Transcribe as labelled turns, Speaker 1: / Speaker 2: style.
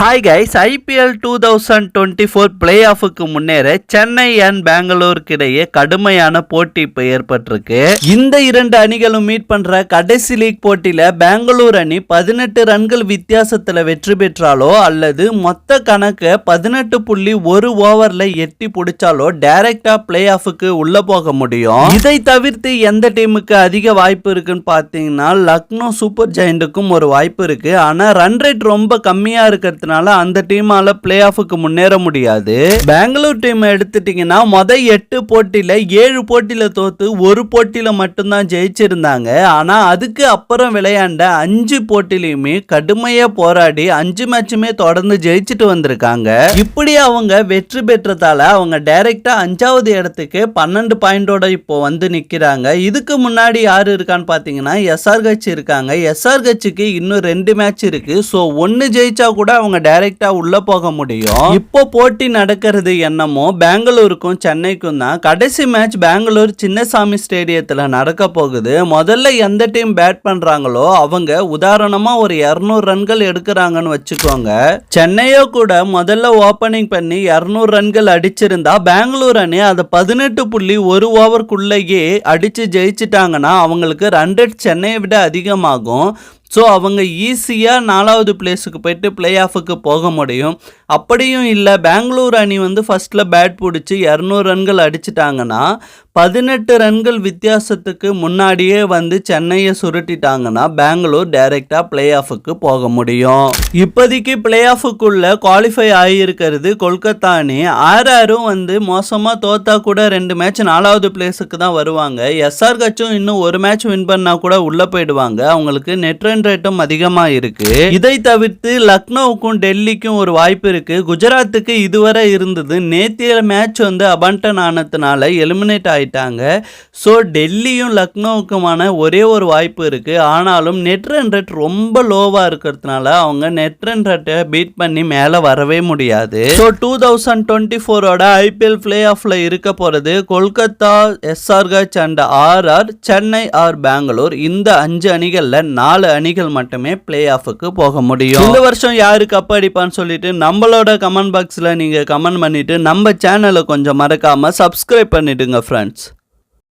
Speaker 1: Hi guys IPL two thousand twenty four play ஆஃபுக்கு முன்னேற Chennai and பெங்களூருக்கு இடையே கடுமையான போட்டி இப்போ ஏற்பட்டிருக்கு. இந்த இரண்டு அணிகளும் மீட் பண்ற கடைசி லீக் போட்டியில பெங்களூர் அணி பதினெட்டு ரன்கள் வித்தியாசத்துல வெற்றி பெற்றாலோ அல்லது மொத்த கணக்கு பதினெட்டு புள்ளி ஒரு ஓவர்ல எட்டி பிடிச்சாலோ டைரக்டா பிளே ஆஃபுக்கு உள்ள போக முடியும். இதை தவிர்த்து எந்த டீமுக்கு அதிக வாய்ப்பு இருக்குன்னு பார்த்தீங்கன்னா லக்னோ சூப்பர் ஜெயிண்ட்டுக்கும் ஒரு வாய்ப்பு இருக்கு. ஆனா ரன் ரேட் ரொம்ப கம்மியா இருக்கிறதுனால அந்த டீமால பிளே ஆஃபுக்கு முன்னேற முடியாது. பெங்களூர் டீம் எடுத்துட்டீங்கன்னா மொத எட்டு போட்டியில ஏழு போட்டியில தோத்து ஒரு போட்டியில மட்டும்தான் ஜெயிச்சிருந்தாங்க. ஆனா அதுக்கு அப்புறம் விளையாண்ட அஞ்சு போட்டிலையுமே கடுமையா போராடி அஞ்சு மேட்சுமே தொடர்ந்து ஜெயிச்சுட்டு வந்திருக்காங்க. இப்படி அவங்க வெற்றி பெற்றதால அவங்க டைரக்டா அஞ்சாவது இடத்துக்கு பன்னெண்டு பாயிண்டோட இப்போ வந்து நிக்கிறாங்க. இதுக்கு முன்னாடி யாரு இருக்கான்னு பாத்தீங்கன்னா எஸ்ஆர் கட்சி இருக்காங்க. எஸ்ஆர் கட்சிக்கு இன்னும் ரெண்டு மேட்ச் இருக்கு. ஸோ ஒன்னு ஜெயிச்சா கூட அவங்க டைரக்டா உள்ள போக முடியும். இப்போ போட்டி நடக்கிறது என்னமோ பெங்களூருக்கும் சென்னைக்கும் தான். கடைசி மேட்ச் பெங்களூர் சின்னசாமி ஸ்டேடியத்துல நடக்க போகுது. முதல்ல எந்த டீம் பேட் பண்றாங்களோ அவங்க உதாரணமா ஒரு 200 ரன்கள் எடுக்கிறாங்கன்னு வச்சுக்கோங்க. சென்னையோ கூட முதல்ல ஓப்பனிங் பண்ணி 200 ரன்கள் அடிச்சிருந்தா பெங்களூர் அணி அதை பதினெட்டு புள்ளி ஒரு ஓவருக்குள்ளேயே அடிச்சு ஜெயிச்சிட்டாங்கன்னா அவங்களுக்கு ரன் ரேட் சென்னையை விட அதிகமாகும். ஸோ அவங்க ஈஸியாக நாலாவது பிளேஸுக்கு போயிட்டு பிளே ஆஃபுக்கு போக முடியும். அப்படியும் இல்லை பெங்களூர் அணி வந்து ஃபஸ்ட்டில் பேட் பிடிச்சி இரநூறு ரன்கள் அடிச்சிட்டாங்கன்னா பதினெட்டு ரன்கள் வித்தியாசத்துக்கு முன்னாடியே வந்து சென்னையை சுருட்டிட்டாங்கன்னா பெங்களூர் டைரெக்டாக பிளே ஆஃபுக்கு போக முடியும். இப்போதைக்கு பிளே ஆஃபுக்குள்ள குவாலிஃபை ஆகியிருக்கிறது கொல்கத்தா அணி. ஆர்ஆரும் வந்து மோசமாக தோத்தா கூட ரெண்டு மேட்ச் நாலாவது பிளேஸுக்கு தான் வருவாங்க. எஸ்ஆர் கட்சும் இன்னும் ஒரு மேட்ச் வின் பண்ணா கூட உள்ள போயிடுவாங்க. அவங்களுக்கு நெட் ரன் ரேட்டும் அதிகமாக இருக்கு. இதை தவிர்த்து லக்னோவுக்கும் டெல்லிக்கும் ஒரு வாய்ப்பு இருக்கு. குஜராத்துக்கு இதுவரை இருந்தது. நேத்திய மேட்ச் வந்து அபண்டன் ஆனதுனால எலிமினேட் ஆயிட்டாங்க ஸோ டெல்லியும் லக்னோவுக்குமான ஒரே ஒரு வாய்ப்பு இருக்குது ஆனாலும் நெட் ரன் ரேட் ரொம்ப லோவாக இருக்கிறதுனால அவங்க நெட் ரன் ரேட்டை பீட் பண்ணி மேலே வரவே முடியாது. ஸோ டூ தௌசண்ட் டுவெண்ட்டி ஃபோரோட ஐபிஎல் பிளே ஆஃபில் இருக்க போகிறது Kolkata SRH and RR Chennai or Bengaluru இந்த அஞ்சு அணிகளில் நாலு அணிகள் மட்டுமே பிளே ஆஃபுக்கு போக முடியும். இந்த வருஷம் யாரு கப் அடிப்பான்னு சொல்லிட்டு நம்மளோட கமெண்ட் பாக்ஸில் நீங்கள் கமெண்ட் பண்ணிட்டு நம்ம சேனலை கொஞ்சம் மறக்காமல் சப்ஸ்கிரைப் பண்ணிடுங்க ஃப்ரெண்ட்ஸ்